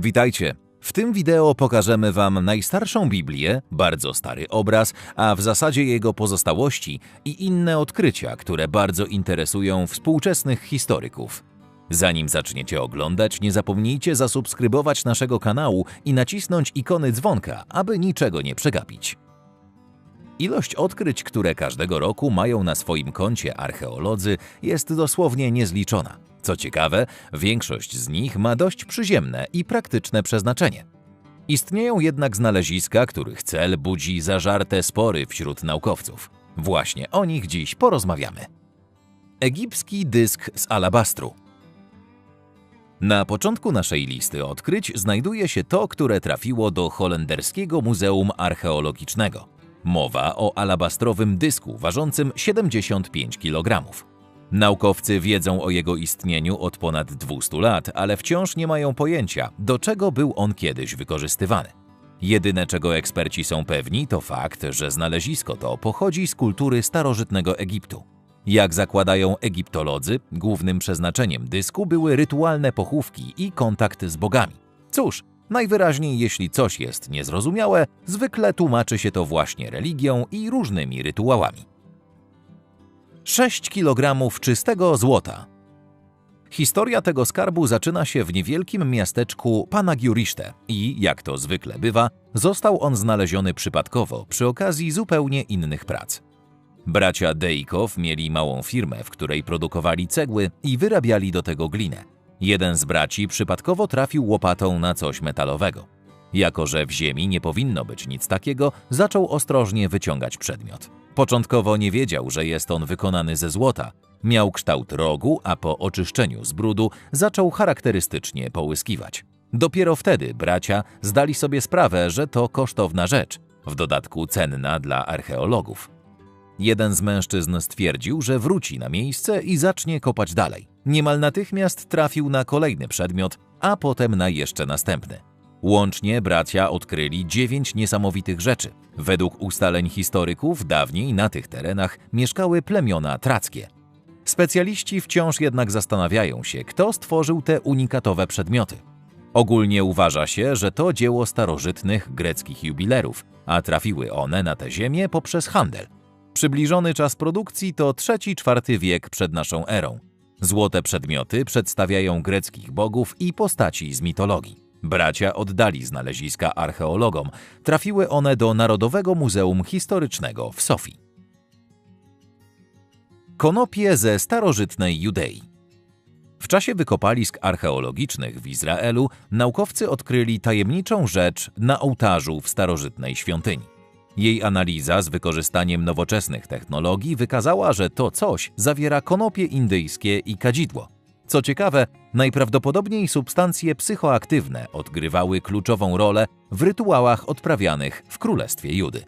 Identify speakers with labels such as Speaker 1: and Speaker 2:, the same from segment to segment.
Speaker 1: Witajcie! W tym wideo pokażemy Wam najstarszą Biblię, bardzo stary obraz, a w zasadzie jego pozostałości i inne odkrycia, które bardzo interesują współczesnych historyków. Zanim zaczniecie oglądać, nie zapomnijcie zasubskrybować naszego kanału i nacisnąć ikony dzwonka, aby niczego nie przegapić. Ilość odkryć, które każdego roku mają na swoim koncie archeolodzy, jest dosłownie niezliczona. Co ciekawe, większość z nich ma dość przyziemne i praktyczne przeznaczenie. Istnieją jednak znaleziska, których cel budzi zażarte spory wśród naukowców. Właśnie o nich dziś porozmawiamy. Egipski dysk z alabastru. Na początku naszej listy odkryć znajduje się to, które trafiło do holenderskiego Muzeum Archeologicznego. Mowa o alabastrowym dysku ważącym 75 kg. Naukowcy wiedzą o jego istnieniu od ponad 200 lat, ale wciąż nie mają pojęcia, do czego był on kiedyś wykorzystywany. Jedyne, czego eksperci są pewni, to fakt, że znalezisko to pochodzi z kultury starożytnego Egiptu. Jak zakładają egiptolodzy, głównym przeznaczeniem dysku były rytualne pochówki i kontakt z bogami. Cóż, najwyraźniej jeśli coś jest niezrozumiałe, zwykle tłumaczy się to właśnie religią i różnymi rytuałami. 6 kg czystego złota. Historia tego skarbu zaczyna się w niewielkim miasteczku Panagiuriszte i, jak to zwykle bywa, został on znaleziony przypadkowo przy okazji zupełnie innych prac. Bracia Dejkow mieli małą firmę, w której produkowali cegły i wyrabiali do tego glinę. Jeden z braci przypadkowo trafił łopatą na coś metalowego. Jako, że w ziemi nie powinno być nic takiego, zaczął ostrożnie wyciągać przedmiot. Początkowo nie wiedział, że jest on wykonany ze złota. Miał kształt rogu, a po oczyszczeniu z brudu zaczął charakterystycznie połyskiwać. Dopiero wtedy bracia zdali sobie sprawę, że to kosztowna rzecz, w dodatku cenna dla archeologów. Jeden z mężczyzn stwierdził, że wróci na miejsce i zacznie kopać dalej. Niemal natychmiast trafił na kolejny przedmiot, a potem na jeszcze następny. Łącznie bracia odkryli dziewięć niesamowitych rzeczy. Według ustaleń historyków dawniej na tych terenach mieszkały plemiona trackie. Specjaliści wciąż jednak zastanawiają się, kto stworzył te unikatowe przedmioty. Ogólnie uważa się, że to dzieło starożytnych greckich jubilerów, a trafiły one na tę ziemię poprzez handel. Przybliżony czas produkcji to III-IV wiek przed naszą erą. Złote przedmioty przedstawiają greckich bogów i postaci z mitologii. Bracia oddali znaleziska archeologom. Trafiły one do Narodowego Muzeum Historycznego w Sofii. Konopie ze starożytnej Judei. W czasie wykopalisk archeologicznych w Izraelu naukowcy odkryli tajemniczą rzecz na ołtarzu w starożytnej świątyni. Jej analiza z wykorzystaniem nowoczesnych technologii wykazała, że to coś zawiera konopie indyjskie i kadzidło. Co ciekawe, najprawdopodobniej substancje psychoaktywne odgrywały kluczową rolę w rytuałach odprawianych w Królestwie Judy.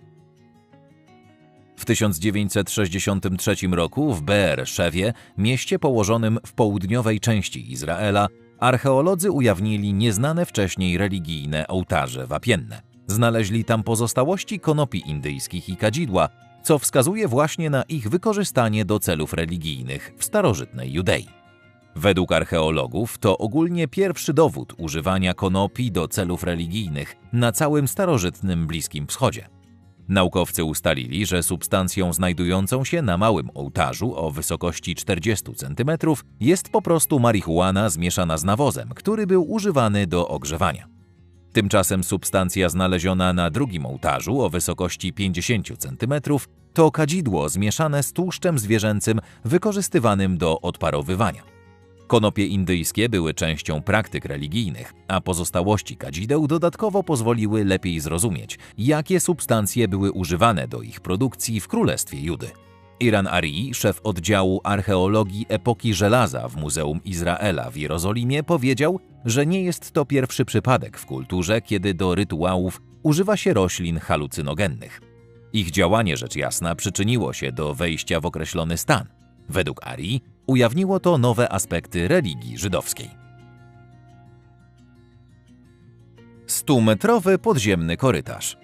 Speaker 1: W 1963 roku w Be'er Szewie, mieście położonym w południowej części Izraela, archeolodzy ujawnili nieznane wcześniej religijne ołtarze wapienne. Znaleźli tam pozostałości konopi indyjskich i kadzidła, co wskazuje właśnie na ich wykorzystanie do celów religijnych w starożytnej Judei. Według archeologów to ogólnie pierwszy dowód używania konopi do celów religijnych na całym starożytnym Bliskim Wschodzie. Naukowcy ustalili, że substancją znajdującą się na małym ołtarzu o wysokości 40 cm jest po prostu marihuana zmieszana z nawozem, który był używany do ogrzewania. Tymczasem substancja znaleziona na drugim ołtarzu o wysokości 50 cm to kadzidło zmieszane z tłuszczem zwierzęcym wykorzystywanym do odparowywania. Konopie indyjskie były częścią praktyk religijnych, a pozostałości kadzideł dodatkowo pozwoliły lepiej zrozumieć, jakie substancje były używane do ich produkcji w Królestwie Judy. Iran Ari, szef oddziału archeologii epoki żelaza w Muzeum Izraela w Jerozolimie, powiedział, że nie jest to pierwszy przypadek w kulturze, kiedy do rytuałów używa się roślin halucynogennych. Ich działanie, rzecz jasna, przyczyniło się do wejścia w określony stan. Według Ari ujawniło to nowe aspekty religii żydowskiej. Stumetrowy podziemny korytarz.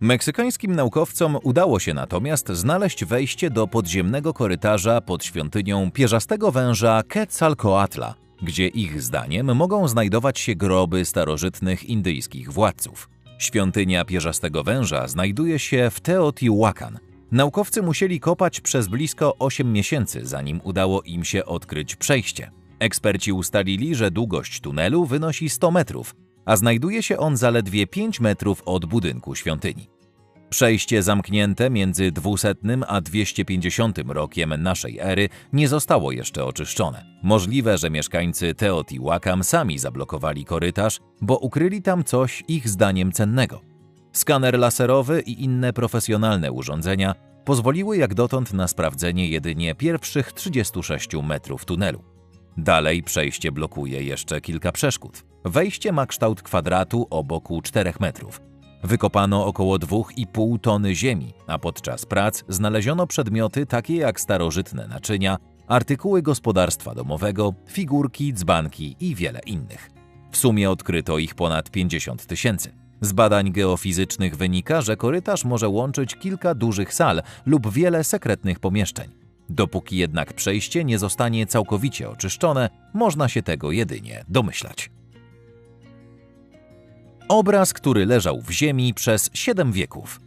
Speaker 1: Meksykańskim naukowcom udało się natomiast znaleźć wejście do podziemnego korytarza pod świątynią pierzastego węża Quetzalcoatla, gdzie ich zdaniem mogą znajdować się groby starożytnych indyjskich władców. Świątynia pierzastego węża znajduje się w Teotihuacan. Naukowcy musieli kopać przez blisko 8 miesięcy, zanim udało im się odkryć przejście. Eksperci ustalili, że długość tunelu wynosi 100 metrów, a znajduje się on zaledwie 5 metrów od budynku świątyni. Przejście zamknięte między 200 a 250 rokiem naszej ery nie zostało jeszcze oczyszczone. Możliwe, że mieszkańcy Teotihuacan sami zablokowali korytarz, bo ukryli tam coś ich zdaniem cennego. Skaner laserowy i inne profesjonalne urządzenia pozwoliły jak dotąd na sprawdzenie jedynie pierwszych 36 metrów tunelu. Dalej przejście blokuje jeszcze kilka przeszkód. Wejście ma kształt kwadratu o boku 4 metrów. Wykopano około 2,5 tony ziemi, a podczas prac znaleziono przedmioty takie jak starożytne naczynia, artykuły gospodarstwa domowego, figurki, dzbanki i wiele innych. W sumie odkryto ich ponad 50 tysięcy. Z badań geofizycznych wynika, że korytarz może łączyć kilka dużych sal lub wiele sekretnych pomieszczeń. Dopóki jednak przejście nie zostanie całkowicie oczyszczone, można się tego jedynie domyślać. Obraz, który leżał w ziemi przez 7 wieków.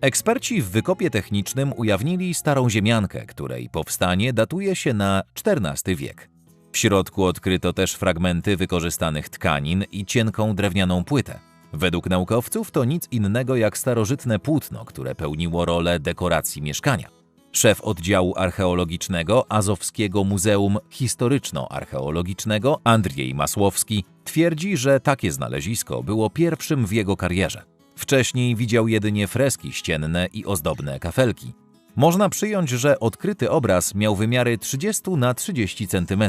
Speaker 1: Eksperci w wykopie technicznym ujawnili starą ziemiankę, której powstanie datuje się na XIV wiek. W środku odkryto też fragmenty wykorzystanych tkanin i cienką drewnianą płytę. Według naukowców to nic innego jak starożytne płótno, które pełniło rolę dekoracji mieszkania. Szef oddziału archeologicznego Azowskiego Muzeum Historyczno-Archeologicznego Andrzej Masłowski twierdzi, że takie znalezisko było pierwszym w jego karierze. Wcześniej widział jedynie freski ścienne i ozdobne kafelki. Można przyjąć, że odkryty obraz miał wymiary 30 na 30 cm,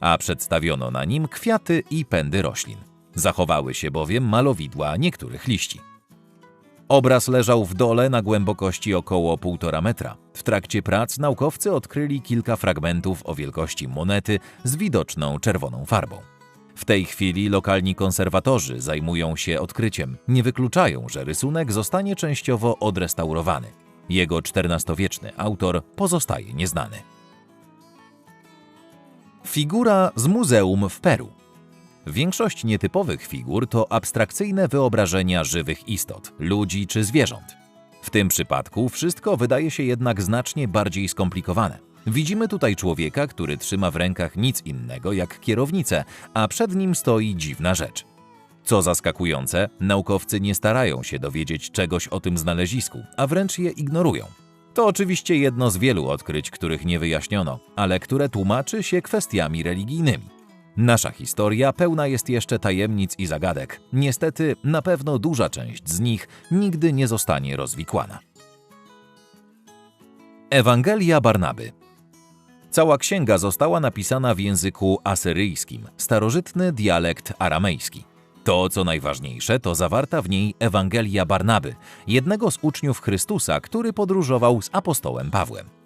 Speaker 1: a przedstawiono na nim kwiaty i pędy roślin. Zachowały się bowiem malowidła niektórych liści. Obraz leżał w dole na głębokości około 1,5 metra. W trakcie prac naukowcy odkryli kilka fragmentów o wielkości monety z widoczną czerwoną farbą. W tej chwili lokalni konserwatorzy zajmują się odkryciem. Nie wykluczają, że rysunek zostanie częściowo odrestaurowany. Jego XIV-wieczny autor pozostaje nieznany. Figura z muzeum w Peru. Większość nietypowych figur to abstrakcyjne wyobrażenia żywych istot, ludzi czy zwierząt. W tym przypadku wszystko wydaje się jednak znacznie bardziej skomplikowane. Widzimy tutaj człowieka, który trzyma w rękach nic innego jak kierownicę, a przed nim stoi dziwna rzecz. Co zaskakujące, naukowcy nie starają się dowiedzieć czegoś o tym znalezisku, a wręcz je ignorują. To oczywiście jedno z wielu odkryć, których nie wyjaśniono, ale które tłumaczy się kwestiami religijnymi. Nasza historia pełna jest jeszcze tajemnic i zagadek. Niestety, na pewno duża część z nich nigdy nie zostanie rozwikłana. Ewangelia Barnaby Cała księga została napisana w języku asyryjskim, starożytny dialekt aramejski. To, co najważniejsze, to zawarta w niej Ewangelia Barnaby, jednego z uczniów Chrystusa, który podróżował z apostołem Pawłem.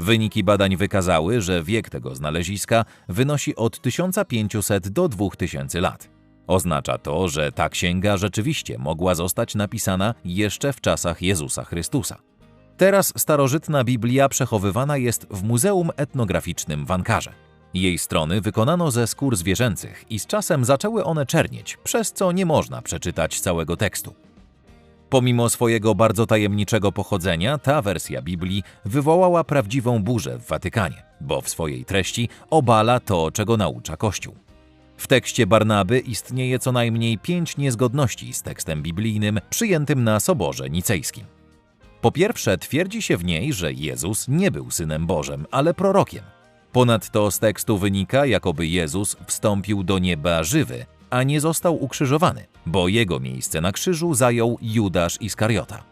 Speaker 1: Wyniki badań wykazały, że wiek tego znaleziska wynosi od 1500 do 2000 lat. Oznacza to, że ta księga rzeczywiście mogła zostać napisana jeszcze w czasach Jezusa Chrystusa. Teraz starożytna Biblia przechowywana jest w Muzeum Etnograficznym w Ankarze. Jej strony wykonano ze skór zwierzęcych i z czasem zaczęły one czernieć, przez co nie można przeczytać całego tekstu. Pomimo swojego bardzo tajemniczego pochodzenia, ta wersja Biblii wywołała prawdziwą burzę w Watykanie, bo w swojej treści obala to, czego naucza Kościół. W tekście Barnaby istnieje co najmniej pięć niezgodności z tekstem biblijnym przyjętym na Soborze Nicejskim. Po pierwsze, twierdzi się w niej, że Jezus nie był synem Bożym, ale prorokiem. Ponadto z tekstu wynika, jakoby Jezus wstąpił do nieba żywy, a nie został ukrzyżowany, bo jego miejsce na krzyżu zajął Judasz Iskariota.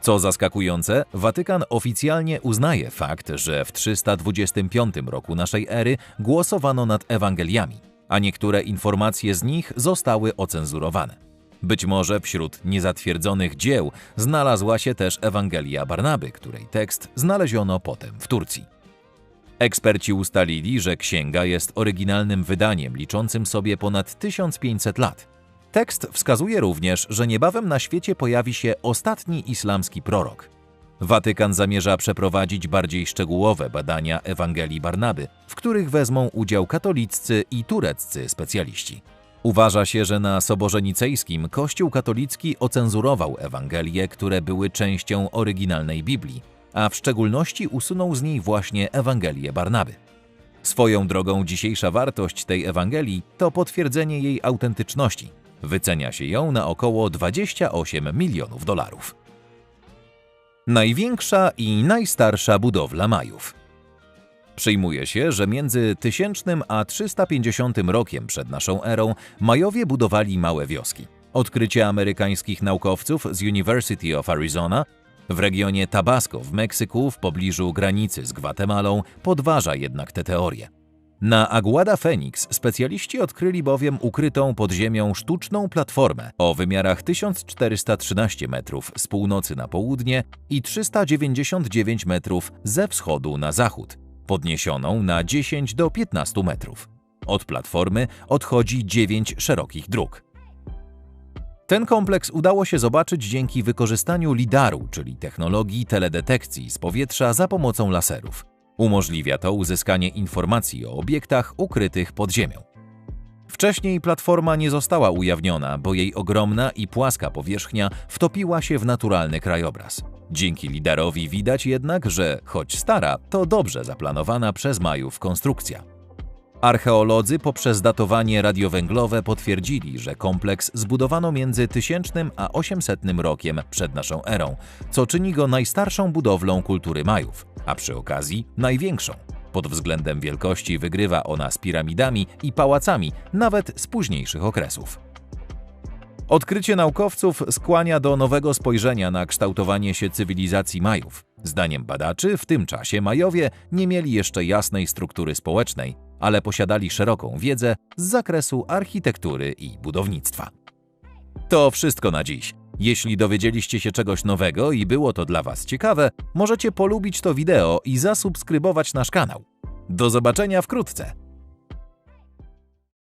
Speaker 1: Co zaskakujące, Watykan oficjalnie uznaje fakt, że w 325 roku naszej ery głosowano nad Ewangeliami, a niektóre informacje z nich zostały ocenzurowane. Być może wśród niezatwierdzonych dzieł znalazła się też Ewangelia Barnaby, której tekst znaleziono potem w Turcji. Eksperci ustalili, że księga jest oryginalnym wydaniem liczącym sobie ponad 1500 lat. Tekst wskazuje również, że niebawem na świecie pojawi się ostatni islamski prorok. Watykan zamierza przeprowadzić bardziej szczegółowe badania Ewangelii Barnaby, w których wezmą udział katoliccy i tureccy specjaliści. Uważa się, że na Soborze Nicejskim Kościół katolicki ocenzurował Ewangelie, które były częścią oryginalnej Biblii, a w szczególności usunął z niej właśnie Ewangelię Barnaby. Swoją drogą dzisiejsza wartość tej Ewangelii to potwierdzenie jej autentyczności. Wycenia się ją na około 28 milionów dolarów. Największa i najstarsza budowla Majów. Przyjmuje się, że między 1000 a 350 rokiem przed naszą erą Majowie budowali małe wioski. Odkrycie amerykańskich naukowców z University of Arizona w regionie Tabasco w Meksyku w pobliżu granicy z Gwatemalą podważa jednak tę teorię. Na Aguada Phoenix specjaliści odkryli bowiem ukrytą pod ziemią sztuczną platformę o wymiarach 1413 metrów z północy na południe i 399 metrów ze wschodu na zachód, podniesioną na 10 do 15 metrów. Od platformy odchodzi 9 szerokich dróg. Ten kompleks udało się zobaczyć dzięki wykorzystaniu lidaru, czyli technologii teledetekcji z powietrza za pomocą laserów. Umożliwia to uzyskanie informacji o obiektach ukrytych pod ziemią. Wcześniej platforma nie została ujawniona, bo jej ogromna i płaska powierzchnia wtopiła się w naturalny krajobraz. Dzięki lidarowi widać jednak, że choć stara, to dobrze zaplanowana przez Majów konstrukcja. Archeolodzy poprzez datowanie radiowęglowe potwierdzili, że kompleks zbudowano między 1000 a 800 rokiem przed naszą erą, co czyni go najstarszą budowlą kultury Majów, a przy okazji największą. Pod względem wielkości wygrywa ona z piramidami i pałacami, nawet z późniejszych okresów. Odkrycie naukowców skłania do nowego spojrzenia na kształtowanie się cywilizacji Majów. Zdaniem badaczy, w tym czasie Majowie nie mieli jeszcze jasnej struktury społecznej, ale posiadali szeroką wiedzę z zakresu architektury i budownictwa. To wszystko na dziś. Jeśli dowiedzieliście się czegoś nowego i było to dla Was ciekawe, możecie polubić to wideo i zasubskrybować nasz kanał. Do zobaczenia wkrótce!